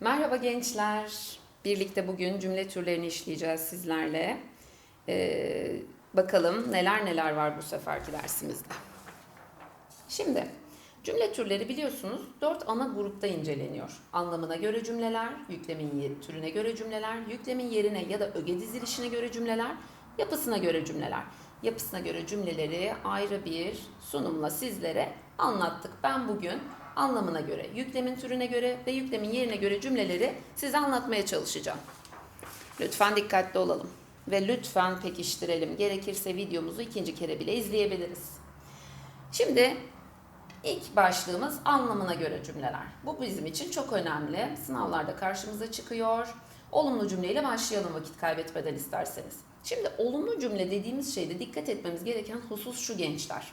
Merhaba gençler. Birlikte bugün cümle türlerini işleyeceğiz sizlerle. Ee, bakalım neler neler var bu seferki dersimizde. Şimdi cümle türleri biliyorsunuz dört ana grupta inceleniyor. Anlamına göre cümleler, yüklemin türüne göre cümleler, yüklemin yerine ya da öge dizilişine göre cümleler, yapısına göre cümleler. Yapısına göre cümleleri ayrı bir sunumla sizlere anlattık. Ben bugün anlamına göre, yüklemin türüne göre ve yüklemin yerine göre cümleleri size anlatmaya çalışacağım. Lütfen dikkatli olalım ve lütfen pekiştirelim. Gerekirse videomuzu ikinci kere bile izleyebiliriz. Şimdi ilk başlığımız anlamına göre cümleler. Bu bizim için çok önemli. Sınavlarda karşımıza çıkıyor. Olumlu cümleyle başlayalım vakit kaybetmeden isterseniz. Şimdi olumlu cümle dediğimiz şeyde dikkat etmemiz gereken husus şu gençler.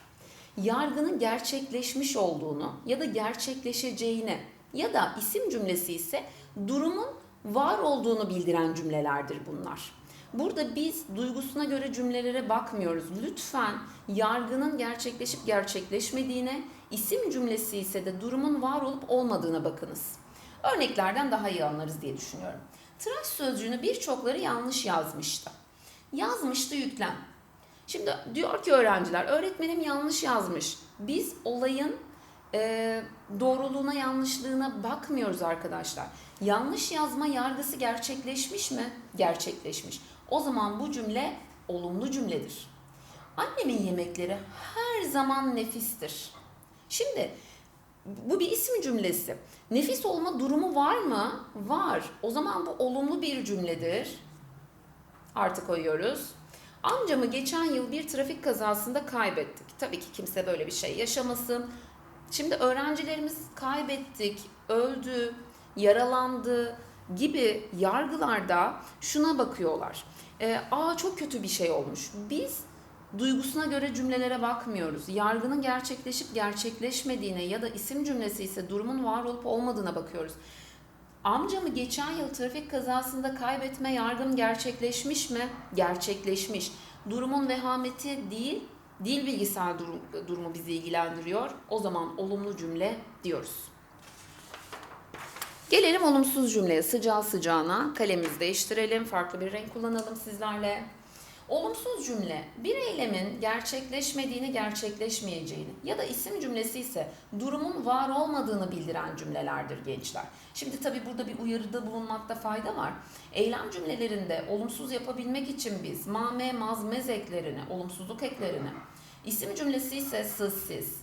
Yargının gerçekleşmiş olduğunu ya da gerçekleşeceğini ya da isim cümlesi ise durumun var olduğunu bildiren cümlelerdir bunlar. Burada biz duygusuna göre cümlelere bakmıyoruz. Lütfen yargının gerçekleşip gerçekleşmediğine, isim cümlesi ise de durumun var olup olmadığına bakınız. Örneklerden daha iyi anlarız diye düşünüyorum. Tıraş sözcüğünü birçokları yanlış yazmıştı. Yazmıştı yüklem. Şimdi diyor ki öğrenciler, öğretmenim yanlış yazmış. Biz olayın e, doğruluğuna, yanlışlığına bakmıyoruz arkadaşlar. Yanlış yazma yargısı gerçekleşmiş mi? Gerçekleşmiş. O zaman bu cümle olumlu cümledir. Annemin yemekleri her zaman nefistir. Şimdi bu bir isim cümlesi. Nefis olma durumu var mı? Var. O zaman bu olumlu bir cümledir. Artı koyuyoruz. Amcamı geçen yıl bir trafik kazasında kaybettik. Tabii ki kimse böyle bir şey yaşamasın. Şimdi öğrencilerimiz kaybettik, öldü, yaralandı gibi yargılarda şuna bakıyorlar. E, Aa çok kötü bir şey olmuş. Biz duygusuna göre cümlelere bakmıyoruz. Yargının gerçekleşip gerçekleşmediğine ya da isim cümlesi ise durumun var olup olmadığına bakıyoruz. Amcamı geçen yıl trafik kazasında kaybetme yargım gerçekleşmiş mi? Gerçekleşmiş. Durumun vehameti değil, dil bilgisayar durum, durumu bizi ilgilendiriyor. O zaman olumlu cümle diyoruz. Gelelim olumsuz cümleye. Sıcağı sıcağına kalemizi değiştirelim. Farklı bir renk kullanalım sizlerle. Olumsuz cümle bir eylemin gerçekleşmediğini, gerçekleşmeyeceğini ya da isim cümlesi ise durumun var olmadığını bildiren cümlelerdir gençler. Şimdi tabi burada bir uyarıda bulunmakta fayda var. Eylem cümlelerinde olumsuz yapabilmek için biz mame, maz, mez eklerini, olumsuzluk eklerini, isim cümlesi ise sızsiz,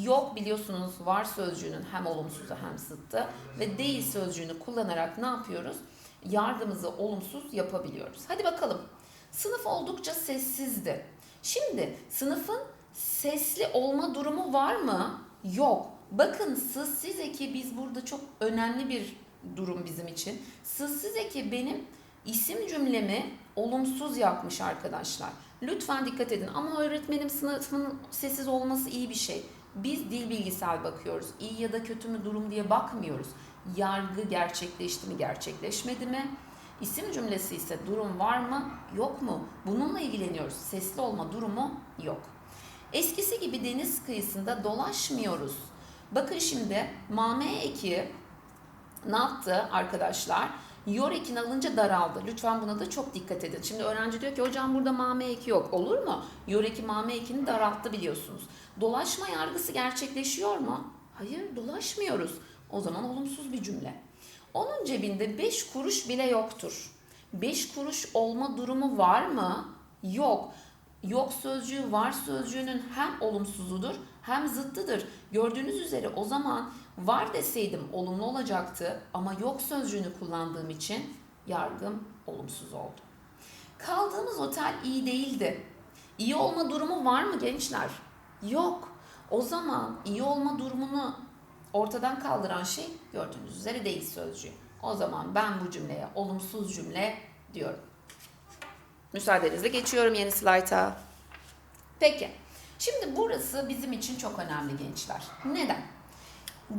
yok biliyorsunuz var sözcüğünün hem olumsuzu hem zıttı ve değil sözcüğünü kullanarak ne yapıyoruz? Yargımızı olumsuz yapabiliyoruz. Hadi bakalım. Sınıf oldukça sessizdi. Şimdi sınıfın sesli olma durumu var mı? Yok. Bakın sızsız eki biz burada çok önemli bir durum bizim için. Sızsız eki benim isim cümlemi olumsuz yapmış arkadaşlar. Lütfen dikkat edin. Ama öğretmenim sınıfın sessiz olması iyi bir şey. Biz dil bilgisel bakıyoruz. İyi ya da kötü mü durum diye bakmıyoruz. Yargı gerçekleşti mi, gerçekleşmedi mi? İsim cümlesi ise durum var mı, yok mu? Bununla ilgileniyoruz. Sesli olma durumu yok. Eskisi gibi deniz kıyısında dolaşmıyoruz. Bakın şimdi mame eki ne yaptı arkadaşlar? Yor ekini alınca daraldı. Lütfen buna da çok dikkat edin. Şimdi öğrenci diyor ki hocam burada mame eki yok. Olur mu? Yor eki mame ekini daralttı biliyorsunuz. Dolaşma yargısı gerçekleşiyor mu? Hayır dolaşmıyoruz. O zaman olumsuz bir cümle. Onun cebinde 5 kuruş bile yoktur. 5 kuruş olma durumu var mı? Yok. Yok sözcüğü var sözcüğünün hem olumsuzudur hem zıttıdır. Gördüğünüz üzere o zaman var deseydim olumlu olacaktı ama yok sözcüğünü kullandığım için yargım olumsuz oldu. Kaldığımız otel iyi değildi. İyi olma durumu var mı gençler? Yok. O zaman iyi olma durumunu ortadan kaldıran şey gördüğünüz üzere değil sözcüğü. O zaman ben bu cümleye olumsuz cümle diyorum. Müsaadenizle geçiyorum yeni slayta. Peki. Şimdi burası bizim için çok önemli gençler. Neden?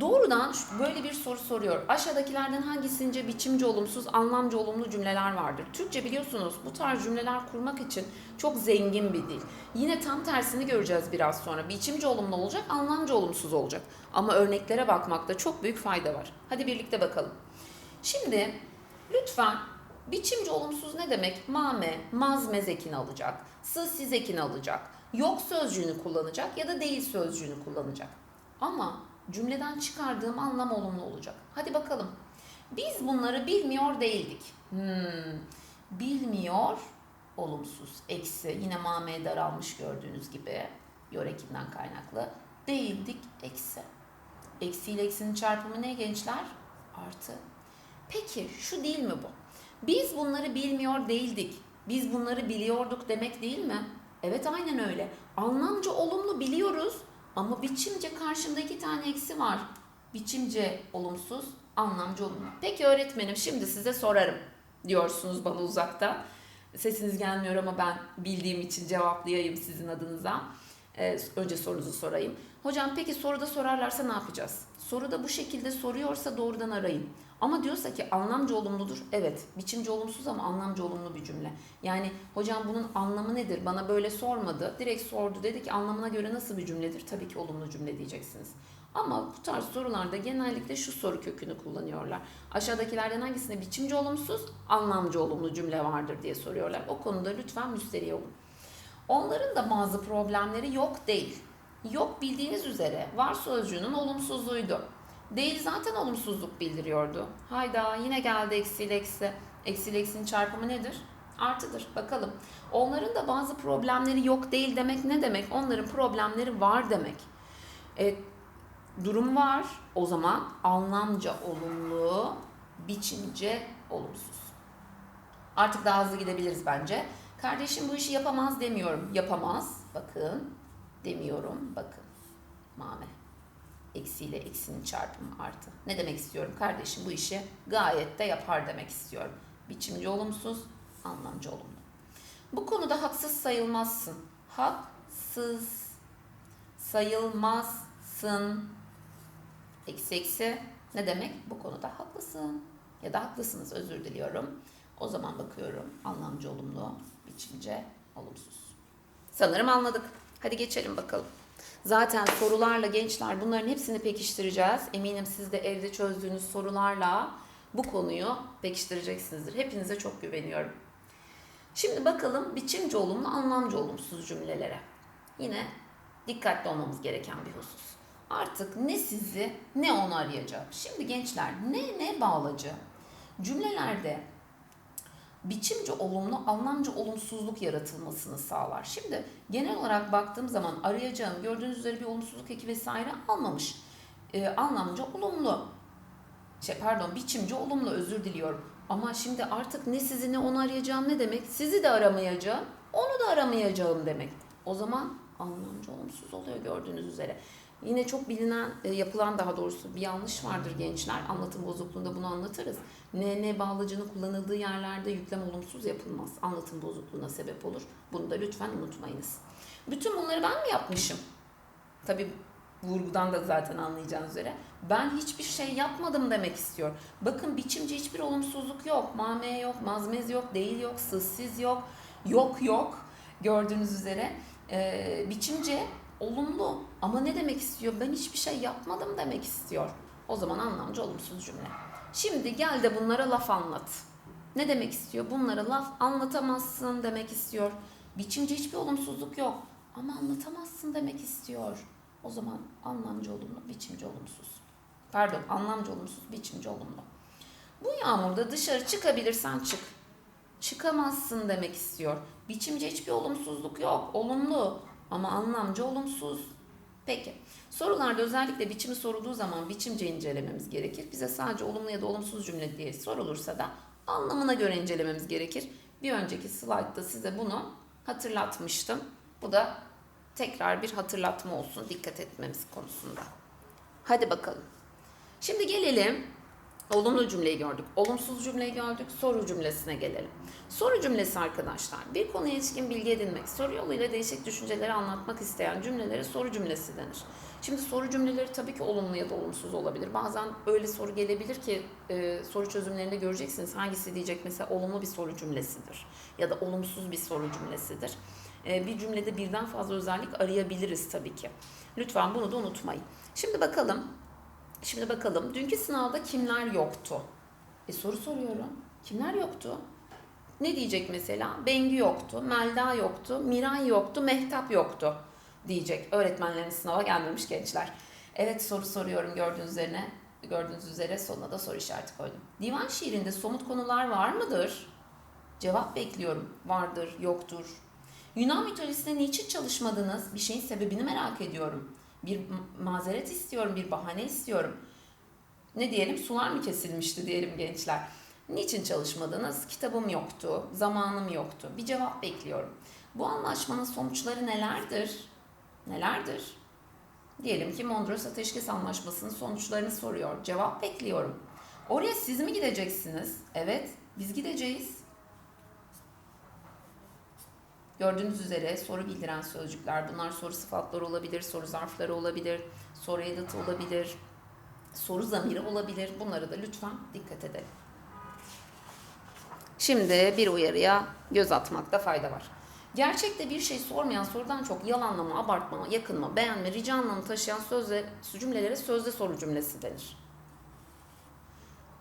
Doğrudan böyle bir soru soruyor. Aşağıdakilerden hangisince biçimci olumsuz, anlamcı olumlu cümleler vardır? Türkçe biliyorsunuz bu tarz cümleler kurmak için çok zengin bir dil. Yine tam tersini göreceğiz biraz sonra. Biçimci olumlu olacak, anlamcı olumsuz olacak. Ama örneklere bakmakta çok büyük fayda var. Hadi birlikte bakalım. Şimdi lütfen biçimci olumsuz ne demek? Mame, maz mezekini alacak, sı siz ekini alacak, yok sözcüğünü kullanacak ya da değil sözcüğünü kullanacak. Ama cümleden çıkardığım anlam olumlu olacak. Hadi bakalım. Biz bunları bilmiyor değildik. Hmm, bilmiyor olumsuz. Eksi yine mame daralmış gördüğünüz gibi yorekinden kaynaklı. Değildik eksi. Eksi ile eksinin çarpımı ne gençler? Artı. Peki şu değil mi bu? Biz bunları bilmiyor değildik. Biz bunları biliyorduk demek değil mi? Evet aynen öyle. Anlamca olumlu biliyoruz ama biçimce karşımda iki tane eksi var. Biçimce olumsuz, anlamca olumlu. Peki öğretmenim şimdi size sorarım diyorsunuz bana uzakta. Sesiniz gelmiyor ama ben bildiğim için cevaplayayım sizin adınıza. Ee, önce sorunuzu sorayım. Hocam peki soruda sorarlarsa ne yapacağız? Soruda bu şekilde soruyorsa doğrudan arayın. Ama diyorsa ki anlamca olumludur. Evet, biçimci olumsuz ama anlamca olumlu bir cümle. Yani hocam bunun anlamı nedir? Bana böyle sormadı. Direkt sordu. Dedi ki anlamına göre nasıl bir cümledir? Tabii ki olumlu cümle diyeceksiniz. Ama bu tarz sorularda genellikle şu soru kökünü kullanıyorlar. Aşağıdakilerden hangisinde biçimci olumsuz, anlamcı olumlu cümle vardır diye soruyorlar. O konuda lütfen müsterih olun. Onların da bazı problemleri yok değil. Yok bildiğiniz üzere var sözcüğünün olumsuzluğuydu. Değil zaten olumsuzluk bildiriyordu. Hayda yine geldi eksiyle eksi. Eksiyle eksinin çarpımı nedir? Artıdır. Bakalım. Onların da bazı problemleri yok değil demek ne demek? Onların problemleri var demek. E, durum var. O zaman anlamca olumlu, biçimce olumsuz. Artık daha hızlı gidebiliriz bence. Kardeşim bu işi yapamaz demiyorum. Yapamaz. Bakın. Demiyorum. Bakın. Mame. Eksiyle eksinin çarpımı artı. Ne demek istiyorum? Kardeşim bu işi gayet de yapar demek istiyorum. Biçimci olumsuz, anlamcı olumlu. Bu konuda haksız sayılmazsın. Haksız sayılmazsın. Eksi eksi ne demek? Bu konuda haklısın. Ya da haklısınız özür diliyorum. O zaman bakıyorum anlamcı olumlu, biçimce olumsuz. Sanırım anladık. Hadi geçelim bakalım. Zaten sorularla gençler bunların hepsini pekiştireceğiz. Eminim siz de evde çözdüğünüz sorularla bu konuyu pekiştireceksinizdir. Hepinize çok güveniyorum. Şimdi bakalım biçimci olumlu, anlamcı olumsuz cümlelere. Yine dikkatli olmamız gereken bir husus. Artık ne sizi ne onu arayacağım. Şimdi gençler ne ne bağlacı? Cümlelerde biçimci olumlu, anlamcı olumsuzluk yaratılmasını sağlar. Şimdi genel olarak baktığım zaman arayacağım gördüğünüz üzere bir olumsuzluk eki vesaire almamış. Ee, anlamcı olumlu. Şey, pardon biçimci olumlu özür diliyorum. Ama şimdi artık ne sizi ne onu arayacağım ne demek? Sizi de aramayacağım, onu da aramayacağım demek. O zaman anlamcı olumsuz oluyor gördüğünüz üzere. Yine çok bilinen, e, yapılan daha doğrusu bir yanlış vardır gençler. Anlatım bozukluğunda bunu anlatırız. Ne bağlacının kullanıldığı yerlerde yüklem olumsuz yapılmaz. Anlatım bozukluğuna sebep olur. Bunu da lütfen unutmayınız. Bütün bunları ben mi yapmışım? Tabii vurgudan da zaten anlayacağınız üzere. Ben hiçbir şey yapmadım demek istiyor. Bakın biçimci hiçbir olumsuzluk yok. Mame yok, mazmez yok, değil yok, sızsız yok, yok yok. Gördüğünüz üzere. Ee, biçimce olumlu ama ne demek istiyor? Ben hiçbir şey yapmadım demek istiyor. O zaman anlamcı olumsuz cümle. Şimdi gel de bunlara laf anlat. Ne demek istiyor? Bunlara laf anlatamazsın demek istiyor. Biçimci hiçbir olumsuzluk yok ama anlatamazsın demek istiyor. O zaman anlamcı olumlu, biçimci olumsuz. Pardon, anlamcı olumsuz, biçimci olumlu. Bu yağmurda dışarı çıkabilirsen çık. Çıkamazsın demek istiyor. Biçimci hiçbir olumsuzluk yok. Olumlu ama anlamcı olumsuz. Peki. Sorularda özellikle biçimi sorulduğu zaman biçimce incelememiz gerekir. Bize sadece olumlu ya da olumsuz cümle diye sorulursa da anlamına göre incelememiz gerekir. Bir önceki slaytta size bunu hatırlatmıştım. Bu da tekrar bir hatırlatma olsun dikkat etmemiz konusunda. Hadi bakalım. Şimdi gelelim Olumlu cümleyi gördük. Olumsuz cümleyi gördük. Soru cümlesine gelelim. Soru cümlesi arkadaşlar. Bir konuya ilişkin bilgi edinmek, soru yoluyla değişik düşünceleri anlatmak isteyen cümlelere soru cümlesi denir. Şimdi soru cümleleri tabii ki olumlu ya da olumsuz olabilir. Bazen öyle soru gelebilir ki e, soru çözümlerinde göreceksiniz. Hangisi diyecek mesela olumlu bir soru cümlesidir ya da olumsuz bir soru cümlesidir. E, bir cümlede birden fazla özellik arayabiliriz tabii ki. Lütfen bunu da unutmayın. Şimdi bakalım Şimdi bakalım dünkü sınavda kimler yoktu? E soru soruyorum. Kimler yoktu? Ne diyecek mesela? Bengü yoktu, Melda yoktu, Miray yoktu, Mehtap yoktu diyecek. Öğretmenlerin sınava gelmemiş gençler. Evet soru soruyorum gördüğünüz üzerine. Gördüğünüz üzere sonuna da soru işareti koydum. Divan şiirinde somut konular var mıdır? Cevap bekliyorum. Vardır, yoktur. Yunan mitolojisinde niçin çalışmadınız? Bir şeyin sebebini merak ediyorum. Bir mazeret istiyorum, bir bahane istiyorum. Ne diyelim? Sular mı kesilmişti diyelim gençler. Niçin çalışmadınız? Kitabım yoktu, zamanım yoktu. Bir cevap bekliyorum. Bu anlaşmanın sonuçları nelerdir? Nelerdir? Diyelim ki Mondros Ateşkes Anlaşması'nın sonuçlarını soruyor. Cevap bekliyorum. Oraya siz mi gideceksiniz? Evet, biz gideceğiz. Gördüğünüz üzere soru bildiren sözcükler. Bunlar soru sıfatları olabilir, soru zarfları olabilir, soru edatı olabilir, soru zamiri olabilir. Bunları da lütfen dikkat edelim. Şimdi bir uyarıya göz atmakta fayda var. Gerçekte bir şey sormayan sorudan çok yalanlama, abartma, yakınma, beğenme, rica anlamı taşıyan sözle, cümlelere sözde soru cümlesi denir.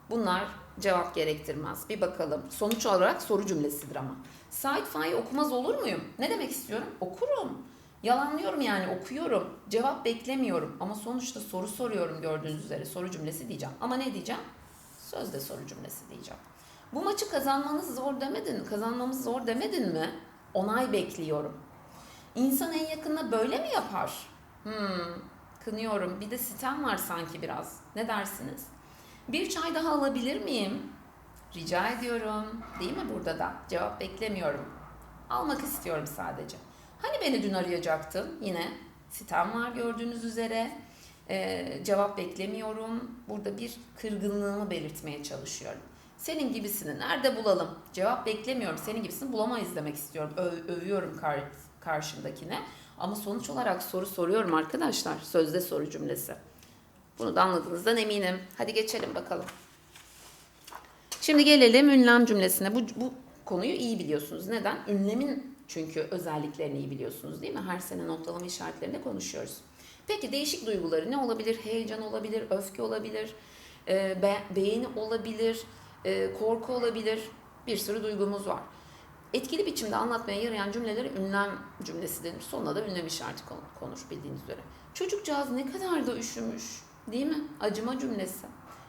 Bunlar cevap gerektirmez. Bir bakalım. Sonuç olarak soru cümlesidir ama. Said Faik'i okumaz olur muyum? Ne demek istiyorum? Okurum. Yalanlıyorum yani okuyorum. Cevap beklemiyorum. Ama sonuçta soru soruyorum gördüğünüz üzere. Soru cümlesi diyeceğim. Ama ne diyeceğim? Sözde soru cümlesi diyeceğim. Bu maçı kazanmanız zor demedin, kazanmamız zor demedin mi? Onay bekliyorum. İnsan en yakınına böyle mi yapar? Hmm, kınıyorum. Bir de sitem var sanki biraz. Ne dersiniz? Bir çay daha alabilir miyim? Rica ediyorum. Değil mi burada da? Cevap beklemiyorum. Almak istiyorum sadece. Hani beni dün arayacaktın? Yine sitem var gördüğünüz üzere. Ee, cevap beklemiyorum. Burada bir kırgınlığımı belirtmeye çalışıyorum. Senin gibisini nerede bulalım? Cevap beklemiyorum. Senin gibisini bulamayız demek istiyorum. Ö- övüyorum kar- karşımdakine. Ama sonuç olarak soru soruyorum arkadaşlar. Sözde soru cümlesi. Bunu da anladığınızdan eminim. Hadi geçelim bakalım. Şimdi gelelim ünlem cümlesine. Bu, bu konuyu iyi biliyorsunuz. Neden? Ünlemin çünkü özelliklerini iyi biliyorsunuz değil mi? Her sene noktalama işaretlerinde konuşuyoruz. Peki değişik duyguları ne olabilir? Heyecan olabilir, öfke olabilir, e, be- beğeni olabilir, e, korku olabilir. Bir sürü duygumuz var. Etkili biçimde anlatmaya yarayan cümleleri ünlem cümlesi denir. Sonuna da ünlem işareti kon- konur bildiğiniz üzere. Çocukcağız ne kadar da üşümüş. Değil mi? Acıma cümlesi.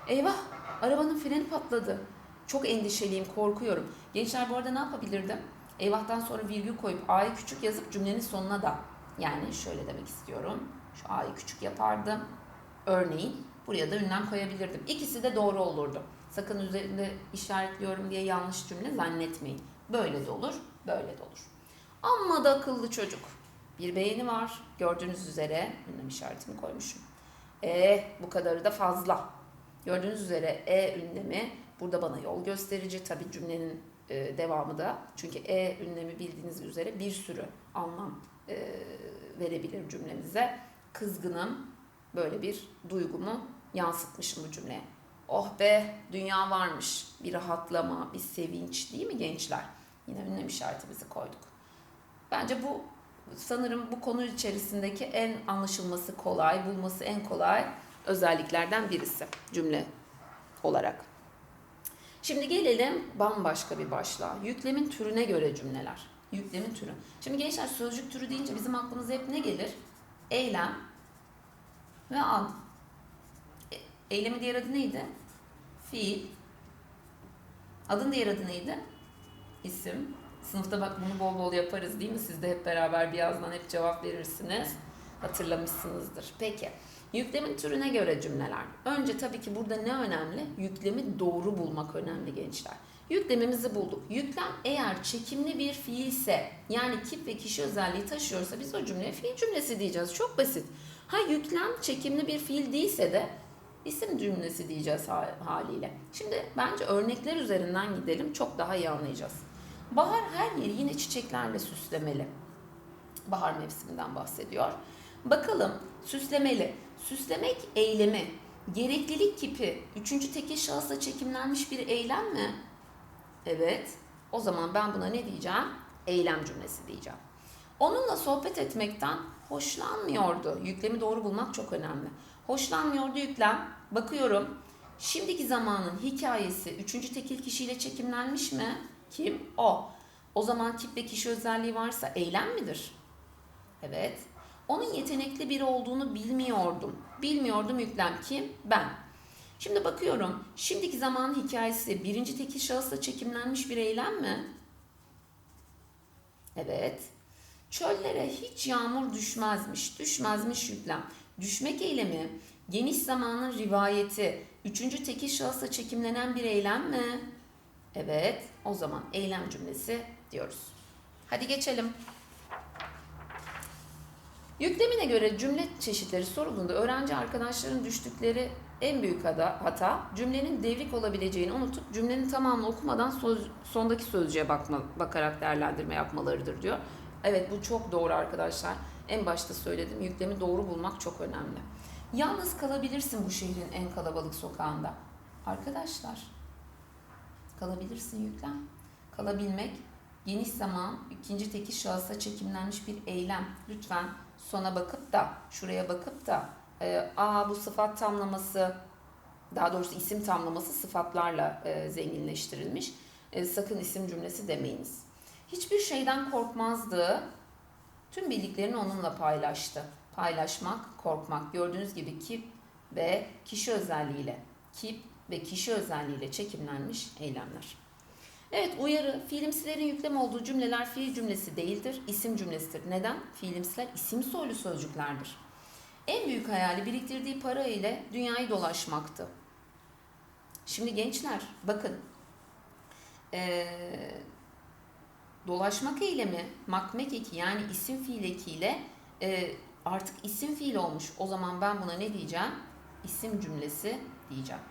Eyvah arabanın freni patladı. Çok endişeliyim, korkuyorum. Gençler bu arada ne yapabilirdim? Eyvahtan sonra virgül koyup A'yı küçük yazıp cümlenin sonuna da. Yani şöyle demek istiyorum. Şu A'yı küçük yapardım. Örneğin buraya da ünlem koyabilirdim. İkisi de doğru olurdu. Sakın üzerinde işaretliyorum diye yanlış cümle zannetmeyin. Böyle de olur, böyle de olur. Amma da akıllı çocuk. Bir beğeni var. Gördüğünüz üzere ünlem işaretimi koymuşum. E bu kadarı da fazla. Gördüğünüz üzere E ünlemi burada bana yol gösterici. Tabi cümlenin e, devamı da. Çünkü E ünlemi bildiğiniz üzere bir sürü anlam e, verebilir cümlemize. Kızgınım. Böyle bir duygumu yansıtmışım bu cümleye. Oh be dünya varmış. Bir rahatlama, bir sevinç değil mi gençler? Yine ünlem işaretimizi koyduk. Bence bu sanırım bu konu içerisindeki en anlaşılması kolay, bulması en kolay özelliklerden birisi cümle olarak. Şimdi gelelim bambaşka bir başlığa. Yüklemin türüne göre cümleler. Yüklemin türü. Şimdi gençler sözcük türü deyince bizim aklımıza hep ne gelir? Eylem ve an. E- Eylemin diğer adı neydi? Fiil. Adın diğer adı neydi? İsim. Sınıfta bak bunu bol bol yaparız değil mi? Siz de hep beraber birazdan hep cevap verirsiniz. Hatırlamışsınızdır. Peki. Yüklemin türüne göre cümleler. Önce tabii ki burada ne önemli? Yüklemi doğru bulmak önemli gençler. Yüklemimizi bulduk. Yüklem eğer çekimli bir fiilse yani kip ve kişi özelliği taşıyorsa biz o cümleye fiil cümlesi diyeceğiz. Çok basit. Ha yüklem çekimli bir fiil değilse de isim cümlesi diyeceğiz haliyle. Şimdi bence örnekler üzerinden gidelim. Çok daha iyi anlayacağız. Bahar her yeri yine çiçeklerle süslemeli. Bahar mevsiminden bahsediyor. Bakalım süslemeli. Süslemek eylemi. Gereklilik kipi. Üçüncü tekil şahısla çekimlenmiş bir eylem mi? Evet. O zaman ben buna ne diyeceğim? Eylem cümlesi diyeceğim. Onunla sohbet etmekten hoşlanmıyordu. Yüklemi doğru bulmak çok önemli. Hoşlanmıyordu yüklem. Bakıyorum Şimdiki zamanın hikayesi üçüncü tekil kişiyle çekimlenmiş mi? Kim? O. O zaman tip ve kişi özelliği varsa eylem midir? Evet. Onun yetenekli biri olduğunu bilmiyordum. Bilmiyordum yüklem kim? Ben. Şimdi bakıyorum. Şimdiki zamanın hikayesi birinci tekil şahısla çekimlenmiş bir eylem mi? Evet. Çöllere hiç yağmur düşmezmiş. Düşmezmiş yüklem. Düşmek eylemi geniş zamanın rivayeti. Üçüncü tekil şahısla çekimlenen bir eylem mi? Evet. O zaman eylem cümlesi diyoruz. Hadi geçelim. Yüklemine göre cümle çeşitleri sorulduğunda öğrenci arkadaşların düştükleri en büyük hata, cümlenin devrik olabileceğini unutup cümlenin tamamını okumadan söz, sondaki sözcüğe bakma, bakarak değerlendirme yapmalarıdır diyor. Evet bu çok doğru arkadaşlar. En başta söyledim yüklemi doğru bulmak çok önemli. Yalnız kalabilirsin bu şehrin en kalabalık sokağında. Arkadaşlar kalabilirsin yüklem. Kalabilmek geniş zaman ikinci tekil şahısa çekimlenmiş bir eylem. Lütfen sona bakıp da şuraya bakıp da e, aa bu sıfat tamlaması daha doğrusu isim tamlaması sıfatlarla e, zenginleştirilmiş. E, sakın isim cümlesi demeyiniz. Hiçbir şeyden korkmazdı. Tüm bildiklerini onunla paylaştı. Paylaşmak, korkmak. Gördüğünüz gibi kip ve kişi özelliğiyle, kip ve kişi özelliğiyle çekimlenmiş eylemler. Evet uyarı, fiilimsilerin yüklem olduğu cümleler fiil cümlesi değildir, isim cümlesidir. Neden? Fiilimsiler isim soylu sözcüklerdir. En büyük hayali biriktirdiği para ile dünyayı dolaşmaktı. Şimdi gençler bakın ee, dolaşmak eylemi makmek eki yani isim fiil ekiyle e, artık isim fiil olmuş. O zaman ben buna ne diyeceğim? İsim cümlesi diyeceğim.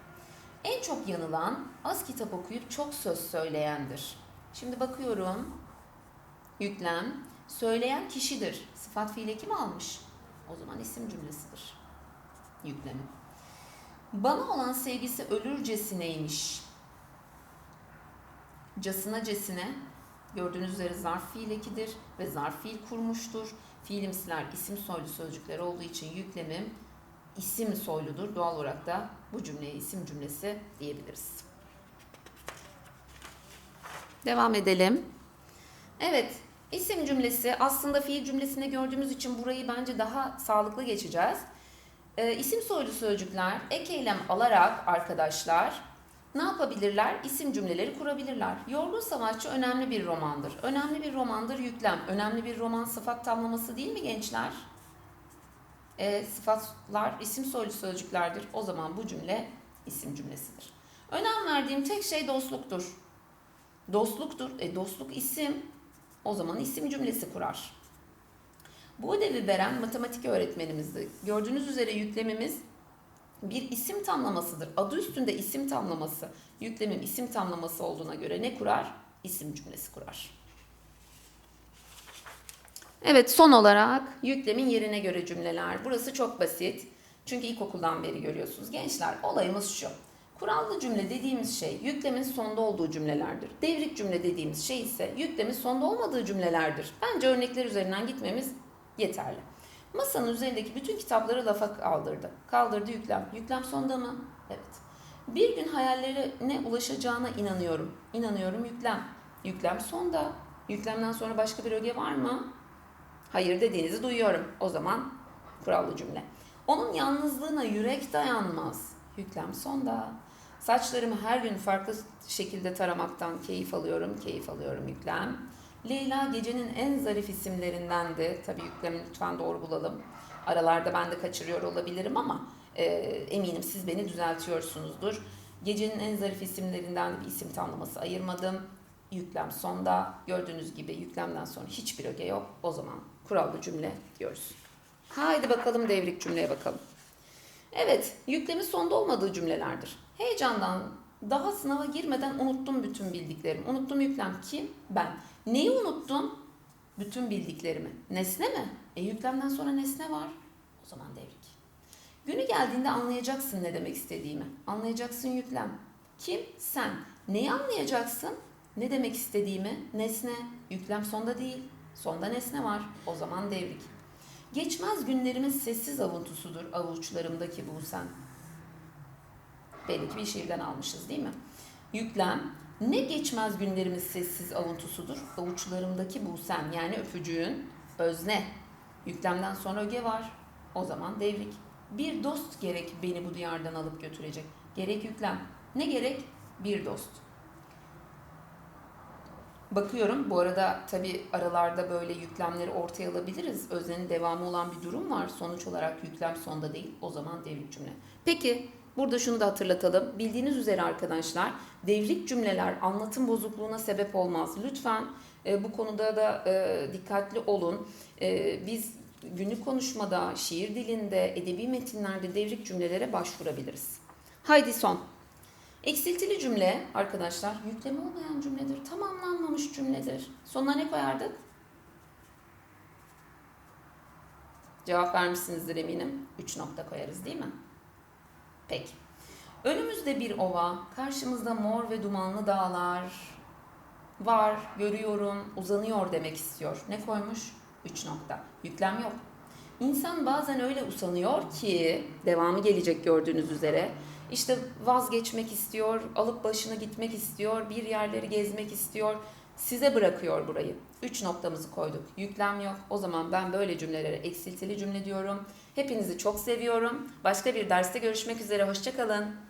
En çok yanılan az kitap okuyup çok söz söyleyendir. Şimdi bakıyorum. Yüklem söyleyen kişidir. Sıfat fiile kim almış? O zaman isim cümlesidir. Yüklemi. Bana olan sevgisi ölürcesineymiş. Casına cesine gördüğünüz üzere zarf fiil ekidir ve zarf fiil kurmuştur. Fiilimsiler isim soylu sözcükler olduğu için yüklemim isim soyludur. Doğal olarak da bu cümleye isim cümlesi diyebiliriz. Devam edelim. Evet, isim cümlesi aslında fiil cümlesinde gördüğümüz için burayı bence daha sağlıklı geçeceğiz. Ee, isim soylu sözcükler ek eylem alarak arkadaşlar ne yapabilirler? İsim cümleleri kurabilirler. Yorgun Savaşçı önemli bir romandır. Önemli bir romandır yüklem. Önemli bir roman sıfat tamlaması değil mi gençler? E, sıfatlar isim soylu sözcüklerdir. O zaman bu cümle isim cümlesidir. Önem verdiğim tek şey dostluktur. Dostluktur. E, dostluk isim. O zaman isim cümlesi kurar. Bu ödevi veren matematik öğretmenimizdi. Gördüğünüz üzere yüklemimiz bir isim tamlamasıdır. Adı üstünde isim tamlaması. Yüklemim isim tamlaması olduğuna göre ne kurar? İsim cümlesi kurar. Evet son olarak yüklemin yerine göre cümleler. Burası çok basit. Çünkü ilkokuldan beri görüyorsunuz. Gençler olayımız şu. Kurallı cümle dediğimiz şey yüklemin sonda olduğu cümlelerdir. Devrik cümle dediğimiz şey ise yüklemin sonda olmadığı cümlelerdir. Bence örnekler üzerinden gitmemiz yeterli. Masanın üzerindeki bütün kitapları lafa kaldırdı. Kaldırdı yüklem. Yüklem sonda mı? Evet. Bir gün hayallerine ulaşacağına inanıyorum. İnanıyorum yüklem. Yüklem sonda. Yüklemden sonra başka bir öge var mı? Hayır dediğinizi duyuyorum. O zaman kurallı cümle. Onun yalnızlığına yürek dayanmaz. Yüklem sonda. Saçlarımı her gün farklı şekilde taramaktan keyif alıyorum. Keyif alıyorum yüklem. Leyla gecenin en zarif isimlerindendi. Tabii yüklemi lütfen doğru bulalım. Aralarda ben de kaçırıyor olabilirim ama e, eminim siz beni düzeltiyorsunuzdur. Gecenin en zarif isimlerinden bir isim tanımlaması ayırmadım. Yüklem sonda. Gördüğünüz gibi yüklemden sonra hiçbir öge yok. O zaman kurallı cümle diyoruz. Haydi bakalım devrik cümleye bakalım. Evet, yüklemi sonda olmadığı cümlelerdir. Heyecandan daha sınava girmeden unuttum bütün bildiklerimi. Unuttum yüklem kim? Ben. Neyi unuttum? Bütün bildiklerimi. Nesne mi? E yüklemden sonra nesne var. O zaman devrik. Günü geldiğinde anlayacaksın ne demek istediğimi. Anlayacaksın yüklem. Kim? Sen. Neyi anlayacaksın? Ne demek istediğimi? Nesne. Yüklem sonda değil. Sonda nesne var. O zaman devrik. Geçmez günlerimin sessiz avuntusudur avuçlarımdaki bu sen. Belli ki bir şiirden almışız değil mi? Yüklem. Ne geçmez günlerimiz sessiz avuntusudur. Avuçlarımdaki busem yani öpücüğün özne. Yüklemden sonra öge var. O zaman devrik. Bir dost gerek beni bu diyardan alıp götürecek. Gerek yüklem. Ne gerek? Bir dost. Bakıyorum bu arada tabi aralarda böyle yüklemleri ortaya alabiliriz. Öznenin devamı olan bir durum var. Sonuç olarak yüklem sonda değil. O zaman devrik cümle. Peki burada şunu da hatırlatalım. Bildiğiniz üzere arkadaşlar devrik cümleler anlatım bozukluğuna sebep olmaz. Lütfen e, bu konuda da e, dikkatli olun. E, biz günlük konuşmada, şiir dilinde, edebi metinlerde devrik cümlelere başvurabiliriz. Haydi son. Eksiltili cümle arkadaşlar yükleme olmayan cümledir. Tamamlanmamış cümledir. Sonuna ne koyardık? Cevap vermişsinizdir eminim. 3 nokta koyarız değil mi? Peki. Önümüzde bir ova, karşımızda mor ve dumanlı dağlar var, görüyorum, uzanıyor demek istiyor. Ne koymuş? 3 nokta. Yüklem yok. İnsan bazen öyle usanıyor ki, devamı gelecek gördüğünüz üzere. İşte vazgeçmek istiyor, alıp başına gitmek istiyor, bir yerleri gezmek istiyor. Size bırakıyor burayı. Üç noktamızı koyduk. Yüklem yok. O zaman ben böyle cümlelere eksiltili cümle diyorum. Hepinizi çok seviyorum. Başka bir derste görüşmek üzere. Hoşçakalın.